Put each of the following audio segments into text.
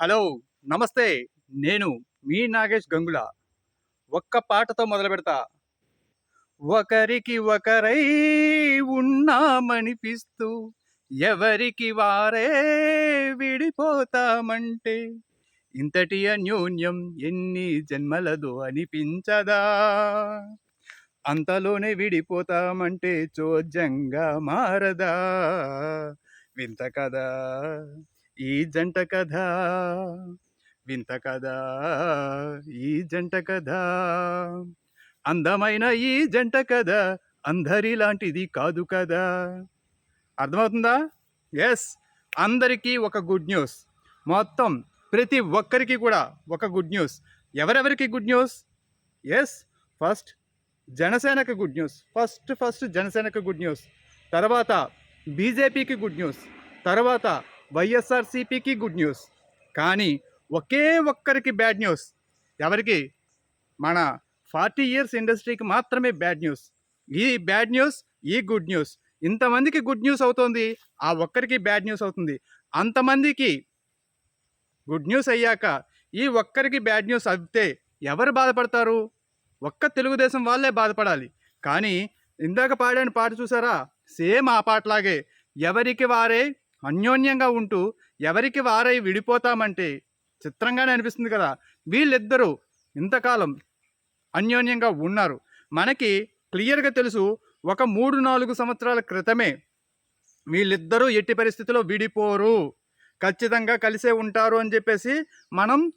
Hello. నమస్తే. నేను మీ నాగేష్ గంగుల. ఒక్క పాటతో మొదలు పెడతా. ఒకరికి ఒకరై ఉన్నామనిపిస్తూ ఎవరికి వారే విడిపోతామంటే ఇంతటి అన్యోన్యం ఎన్ని జన్మలదో అనిపించదా? అంతలోనే విడిపోతామంటే చోద్యంగా మారదా? వింత కదా ఈ జంట కథ వింత కదా ఈ జంట కథ. అందమైన ఈ జంట కథ అందరిలాంటిది కాదు కదా. అర్థమవుతుందా? ఎస్ అందరికీ ఒక గుడ్ న్యూస్ మొత్తం ప్రతి ఒక్కరికి కూడా ఒక గుడ్ న్యూస్ ఎవరెవరికి గుడ్ న్యూస్ ఎస్ ఫస్ట్ జనసేనకు గుడ్ న్యూస్ ఫస్ట్ ఫస్ట్ జనసేనకు గుడ్ న్యూస్ తర్వాత బీజేపీకి గుడ్ న్యూస్ తర్వాత వైఎస్ఆర్సీపీకి గుడ్ న్యూస్. కానీ ఒకే ఒక్కరికి బ్యాడ్ న్యూస్. ఎవరికి? మన ఫార్టీ ఇయర్స్ ఇండస్ట్రీకి మాత్రమే బ్యాడ్ న్యూస్. ఈ బ్యాడ్ న్యూస్ ఈ గుడ్ న్యూస్. ఇంతమందికి గుడ్ న్యూస్ అవుతుంది ఆ ఒక్కరికి బ్యాడ్ న్యూస్ అవుతుంది. అంతమందికి గుడ్ న్యూస్ అయ్యాక ఈ ఒక్కరికి బ్యాడ్ న్యూస్ అయితే ఎవరు బాధపడతారు? ఒక్క తెలుగుదేశం వాళ్ళే బాధపడాలి. కానీ ఇందాక పాడాని పాట చూసారా? సేమ్ ఆ పాటలాగే ఎవరికి వారే అన్యోన్యంగా ఉంటూ ఎవరికి వారై విడిపోతామంటే చిత్రంగానే అనిపిస్తుంది కదా. వీళ్ళిద్దరూ ఇంతకాలం అన్యోన్యంగా ఉన్నారు. మనకి క్లియర్గా తెలుసు ఒక మూడు నాలుగు సంవత్సరాల క్రితమే వీళ్ళిద్దరూ ఎట్టి పరిస్థితిలో విడిపోరు. ఖచ్చితంగా కలిసే ఉంటారు అని చెప్పేసి మనం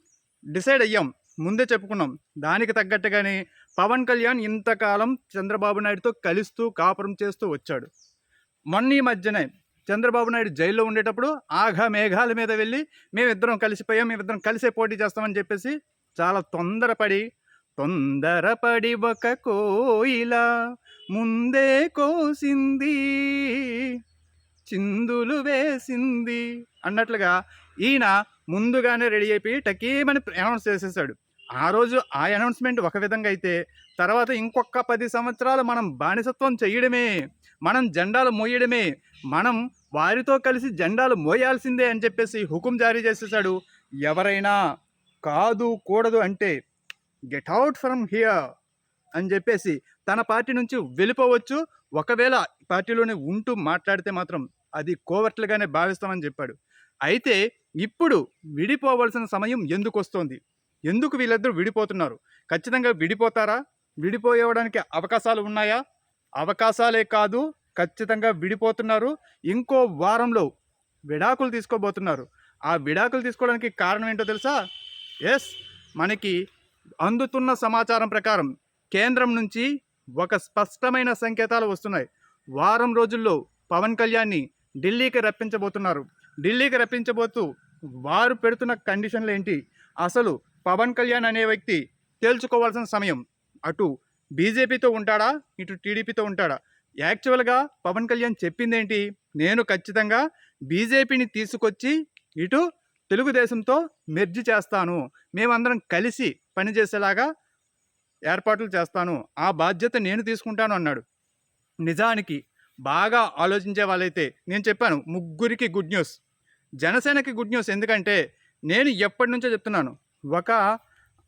డిసైడ్ అయ్యాం. ముందే చెప్పుకున్నాం. దానికి తగ్గట్టుగానే పవన్ కళ్యాణ్ ఇంతకాలం చంద్రబాబు నాయుడుతో కలుస్తూ కాపురం చేస్తూ వచ్చాడు. మొన్న ఈ మధ్యనే చంద్రబాబు నాయుడు జైల్లో ఉండేటప్పుడు ఆఘ మేఘాల మీద వెళ్ళి మేమిద్దరం కలిసిపోయాం మేమిద్దరం కలిసే పోటీ చేస్తామని చెప్పేసి చాలా తొందరపడి తొందరపడి ఒక కోయిల ముందే కోసింది చిందులు వేసింది అన్నట్లుగా ఈయన ముందుగానే రెడీ అయిపోయి టకీమని అనౌన్స్ చేసేసాడు. ఆ రోజు ఆ అనౌన్స్మెంట్ ఒక విధంగా అయితే తర్వాత ఇంకొక పది సంవత్సరాలు మనం బానిసత్వం చేయడమే. మనం జెండాలు మోయడమే మనం వారితో కలిసి జెండాలు మోయాల్సిందే అని చెప్పేసి హుకుం జారీ చేసేసాడు ఎవరైనా కాదు కూడదు అంటే గెట్ అవుట్ ఫ్రమ్ హియర్ అని చెప్పేసి తన పార్టీ నుంచి వెళ్ళిపోవచ్చు. ఒకవేళ పార్టీలోనే ఉంటూ మాట్లాడితే మాత్రం అది కోవర్ట్లుగానే భావిస్తామని చెప్పాడు. అయితే ఇప్పుడు విడిపోవలసిన సమయం ఎందుకు వస్తోంది? ఎందుకు వీళ్ళిద్దరూ విడిపోతున్నారు? ఖచ్చితంగా విడిపోతారా? విడిపోయేవడానికి అవకాశాలు ఉన్నాయా? అవకాశాలే కాదు ఖచ్చితంగా విడిపోతున్నారు. ఇంకో వారంలో విడాకులు తీసుకోబోతున్నారు. ఆ విడాకులు తీసుకోవడానికి కారణం ఏంటో తెలుసా? ఎస్ మనకి అందుతున్న సమాచారం ప్రకారం కేంద్రం నుంచి ఒక స్పష్టమైన సంకేతాలు వస్తున్నాయి. వారం రోజుల్లో పవన్ కళ్యాణ్ని ఢిల్లీకి రప్పించబోతున్నారు. ఢిల్లీకి రప్పించబోతూ వారు పెడుతున్న కండిషన్లు ఏంటి? అసలు పవన్ కళ్యాణ్ అనే వ్యక్తి తేల్చుకోవాల్సిన సమయం అటు బీజేపీతో ఉంటాడా? ఇటు టీడీపీతో ఉంటాడా? యాక్చువల్గా పవన్ కళ్యాణ్ చెప్పిందేంటి? నేను ఖచ్చితంగా బీజేపీని తీసుకొచ్చి ఇటు తెలుగుదేశంతో మెర్జి చేస్తాను. మేమందరం కలిసి పనిచేసేలాగా ఏర్పాట్లు చేస్తాను. ఆ బాధ్యత నేను తీసుకుంటాను అన్నాడు. నిజానికి బాగా ఆలోచించే వాళ్ళైతే నేను చెప్పాను ముగ్గురికి గుడ్ న్యూస్ జనసేనకి గుడ్ న్యూస్ ఎందుకంటే నేను ఎప్పటి నుంచో చెప్తున్నాను. ఒక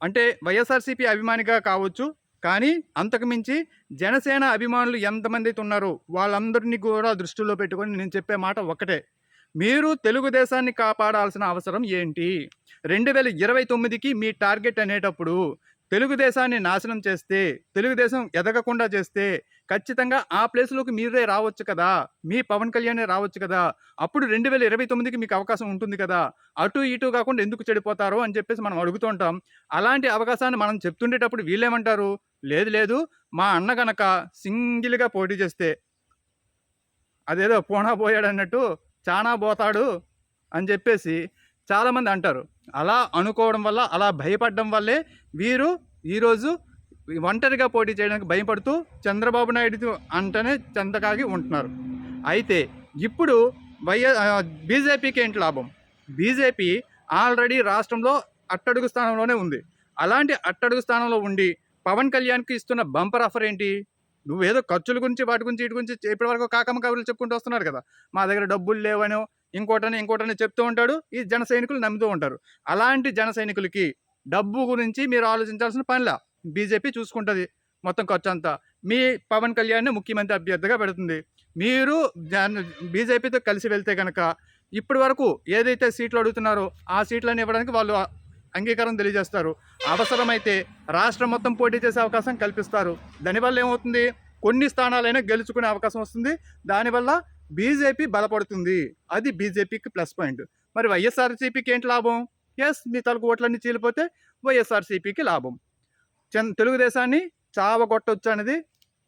అంటే వైఎస్ఆర్సీపీ అభిమానిగా కావచ్చు కానీ అంతకుమించి జనసేన అభిమానులు ఎంతమంది అయితే ఉన్నారో? వాళ్ళందరినీ కూడా దృష్టిలో పెట్టుకొని నేను చెప్పే మాట ఒకటే మీరు తెలుగుదేశాన్ని కాపాడాల్సిన అవసరం ఏంటి? రెండు వేల ఇరవై తొమ్మిదికి మీ టార్గెట్ అనేటప్పుడు తెలుగుదేశాన్ని నాశనం చేస్తే తెలుగుదేశం ఎదగకుండా చేస్తే ఖచ్చితంగా ఆ ప్లేస్లోకి మీరే రావచ్చు కదా. మీ పవన్ కళ్యాణే రావచ్చు కదా. అప్పుడు రెండు వేల ఇరవై తొమ్మిదికి మీకు అవకాశం ఉంటుంది కదా. అటు ఇటు కాకుండా ఎందుకు చెడిపోతారో అని చెప్పేసి మనం అడుగుతూ ఉంటాం అలాంటి అవకాశాన్ని మనం చెప్తుండేటప్పుడు వీళ్ళేమంటారు? లేదు లేదు. మా అన్న గనక సింగిల్గా పోటీ చేస్తే అదేదో పోనా పోయాడు అన్నట్టు చాలా పోతాడు అని చెప్పేసి చాలామంది అంటారు. అలా అనుకోవడం వల్ల అలా భయపడడం వల్లే వీరు ఈరోజు ఒంటరిగా పోటీ చేయడానికి భయపడుతూ చంద్రబాబు నాయుడు అంటనే చందకాగి ఉంటున్నారు. అయితే ఇప్పుడు వైఎస్ బీజేపీకి ఏంటి లాభం? బీజేపీ ఆల్రెడీ రాష్ట్రంలో అట్టడుగు స్థానంలోనే ఉంది. అలాంటి అట్టడుగు స్థానంలో ఉండి పవన్ కళ్యాణ్కి ఇస్తున్న బంపర్ ఆఫర్ ఏంటి? నువ్వేదో ఖర్చుల గురించి వాటి గురించి వీటి గురించి ఇప్పటివరకు కాకమ్మ కబుర్లు చెప్పుకుంటూ వస్తున్నారు కదా. మా దగ్గర డబ్బులు లేవనో ఇంకోటని ఇంకోటని చెప్తూ ఉంటాడు ఈ జన సైనికులు నమ్ముతూ ఉంటారు. అలాంటి జన సైనికులకి డబ్బు గురించి మీరు ఆలోచించాల్సిన పనిలా. బీజేపీ చూసుకుంటుంది మొత్తం ఖర్చు అంతా మీ పవన్ కళ్యాణ్ని ముఖ్యమంత్రి అభ్యర్థిగా పెడుతుంది. మీరు బీజేపీతో కలిసి వెళ్తే కనుక ఇప్పటి వరకు ఏదైతే సీట్లు అడుగుతున్నారో ఆ సీట్లను ఇవ్వడానికి వాళ్ళు అంగీకారం తెలియజేస్తారు. అవసరమైతే రాష్ట్రం మొత్తం పోటీ చేసే అవకాశం కల్పిస్తారు. దానివల్ల ఏమవుతుంది? కొన్ని స్థానాలైనా గెలుచుకునే అవకాశం వస్తుంది. దానివల్ల బీజేపీ బలపడుతుంది. అది బీజేపీకి ప్లస్ పాయింట్. మరి వైఎస్ఆర్సీపీకి ఏంటి లాభం? ఎస్ మీ తలకు ఓట్లన్నీ చీలిపోతే వైఎస్ఆర్సీపీకి లాభం. చంద్ తెలుగుదేశాన్ని చావగొట్టవచ్చు అనేది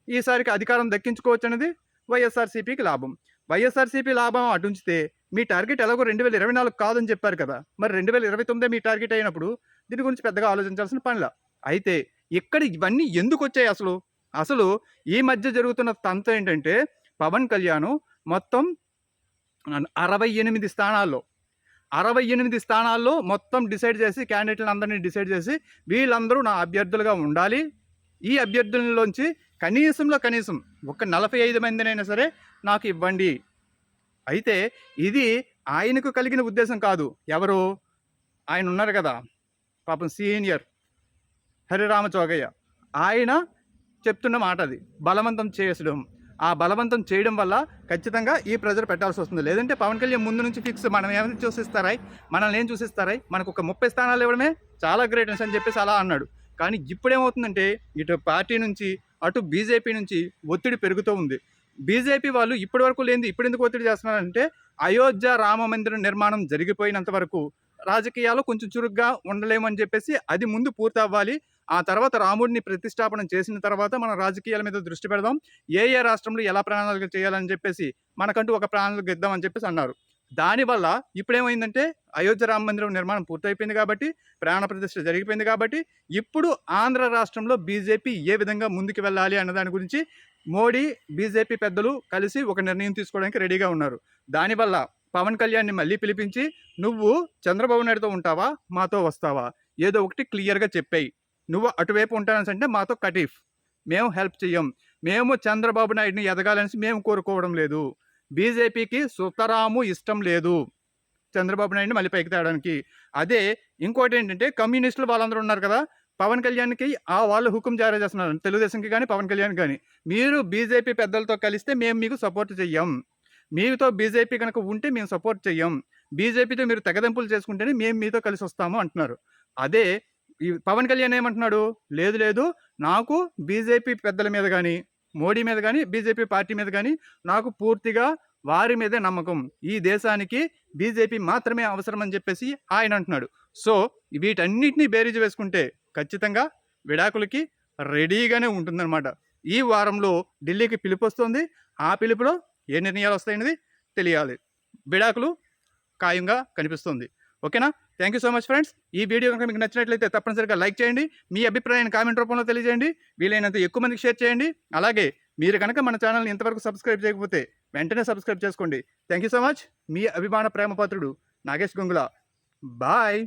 ఈసారికి అధికారం దక్కించుకోవచ్చు అనేది వైఎస్ఆర్సీపీకి లాభం. వైఎస్ఆర్సీపీ లాభం అటుంచితే మీ టార్గెట్ ఎలాగో రెండు వేల ఇరవై నాలుగు కాదని చెప్పారు కదా. మరి రెండు వేల ఇరవై తొమ్మిదే మీ టార్గెట్ అయినప్పుడు దీని గురించి పెద్దగా ఆలోచించాల్సిన పనిలా. అయితే ఇక్కడ ఇవన్నీ ఎందుకు వచ్చాయి అసలు? అసలు ఈ మధ్య జరుగుతున్న తంత ఏంటంటే పవన్ కళ్యాణ్ మొత్తం అరవై ఎనిమిది స్థానాల్లో అరవై ఎనిమిది స్థానాల్లో మొత్తం డిసైడ్ చేసి క్యాండిడేట్లను అందరినీ డిసైడ్ చేసి వీళ్ళందరూ నా అభ్యర్థులుగా ఉండాలి. ఈ అభ్యర్థులలోంచి కనీసంలో కనీసం ఒక నలభై ఐదు మందినైనా సరే నాకు ఇవ్వండి. అయితే ఇది ఆయనకు కలిగిన ఉద్దేశం కాదు. ఎవరు? ఆయన ఉన్నారు కదా పాపం సీనియర్ హరిరామ చోగయ్య. ఆయన చెప్తున్న మాట అది బలవంతం చేయడం ఆ బలవంతం చేయడం వల్ల ఖచ్చితంగా ఈ ప్రెజర్ పెట్టాల్సి వస్తుంది. లేదంటే పవన్ కళ్యాణ్ ముందు నుంచి ఫిక్స్ మనం ఏమైనా చూసిస్తారాయి? మనల్ని ఏం చూసిస్తారాయి? మనకు ఒక ముప్పై స్థానాలు ఇవ్వడమే చాలా గ్రేట్నెస్ అని చెప్పేసి అలా అన్నాడు. కానీ ఇప్పుడేమవుతుందంటే ఇటు పార్టీ నుంచి అటు బీజేపీ నుంచి ఒత్తిడి పెరుగుతూ ఉంది. బీజేపీ వాళ్ళు ఇప్పటి వరకు లేనిది ఇప్పుడు ఎందుకు ఒత్తిడి చేస్తున్నారంటే అయోధ్య రామ మందిరం నిర్మాణం జరిగిపోయినంత వరకు రాజకీయాలు కొంచెం చురుగ్గా ఉండలేమని చెప్పేసి అది ముందు పూర్తి అవ్వాలి ఆ తర్వాత రాముడిని ప్రతిష్టాపన చేసిన తర్వాత మనం రాజకీయాల మీద దృష్టి పెడదాం. ఏ ఏ రాష్ట్రంలో ఎలా ప్రణాళిక చేయాలని చెప్పేసి మనకంటూ ఒక ప్రణాళిక ఇద్దామని చెప్పేసి అన్నారు. దానివల్ల ఇప్పుడేమైందంటే అయోధ్య రామ మందిరం నిర్మాణం పూర్తయిపోయింది కాబట్టి ప్రాణ ప్రతిష్ఠ జరిగిపోయింది కాబట్టి ఇప్పుడు ఆంధ్ర రాష్ట్రంలో బీజేపీ ఏ విధంగా ముందుకు వెళ్ళాలి అన్న దాని గురించి మోడీ బీజేపీ పెద్దలు కలిసి ఒక నిర్ణయం తీసుకోవడానికి రెడీగా ఉన్నారు. దానివల్ల పవన్ కళ్యాణ్ని మళ్ళీ పిలిపించి నువ్వు చంద్రబాబు నాయుడుతో ఉంటావా? మాతో వస్తావా? ఏదో ఒకటి క్లియర్గా చెప్పాయి. నువ్వు అటువైపు ఉంటానంటే మాతో కటీఫ్. మేము హెల్ప్ చెయ్యం. మేము చంద్రబాబు నాయుడిని ఎదగాలని మేము కోరుకోవడం లేదు. బీజేపీకి సుతరాము ఇష్టం లేదు. చంద్రబాబు నాయుడిని మళ్ళీ పైకి తేయడానికి అదే ఇంకోటి ఏంటంటే కమ్యూనిస్టులు వాళ్ళందరూ ఉన్నారు కదా పవన్ కళ్యాణ్కి ఆ వాళ్ళు హుకుం జారీ చేస్తున్నారు. తెలుగుదేశంకి కానీ పవన్ కళ్యాణ్ కానీ. మీరు బీజేపీ పెద్దలతో కలిస్తే మేము మీకు సపోర్ట్ చెయ్యం. మీతో బీజేపీ కనుక ఉంటే మేము సపోర్ట్ చెయ్యం. బీజేపీతో మీరు తెగదెంపులు చేసుకుంటేనే మేము మీతో కలిసి వస్తాము అంటున్నారు. అదే ఈ పవన్ కళ్యాణ్ ఏమంటున్నాడు? లేదు లేదు. నాకు బీజేపీ పెద్దల మీద కానీ మోడీ మీద కానీ బీజేపీ పార్టీ మీద కానీ నాకు పూర్తిగా వారి మీదే నమ్మకం. ఈ దేశానికి బీజేపీ మాత్రమే అవసరం అని చెప్పేసి ఆయన అంటున్నాడు. సో వీటన్నిటిని బేరీజు వేసుకుంటే ఖచ్చితంగా విడాకులకి రెడీగానే ఉంటుందన్నమాట. ఈ వారంలో ఢిల్లీకి పిలుపు వస్తుంది. ఆ పిలుపులో ఏ నిర్ణయాలు వస్తాయనేది తెలియాలి. విడాకులు ఖాయంగా కనిపిస్తుంది. ఓకేనా? Thank you so much friends ఈ వీడియో కనుక మీకు నచ్చినట్లయితే తప్పనిసరిగా లైక్ చేయండి. మీ అభిప్రాయాన్ని కామెంట్ రూపంలో తెలియజేయండి. వీలైనంత ఎక్కువ మందికి షేర్ చేయండి. అలాగే మీరు కనుక మన ఛానల్ని ఇంతవరకు సబ్స్క్రైబ్ చేయకపోతే వెంటనే సబ్స్క్రైబ్ చేసుకోండి. థ్యాంక్ యూ సో మచ్ మీ అభిమాన ప్రేమపాత్రుడు నాగేష్ గంగుల. బాయ్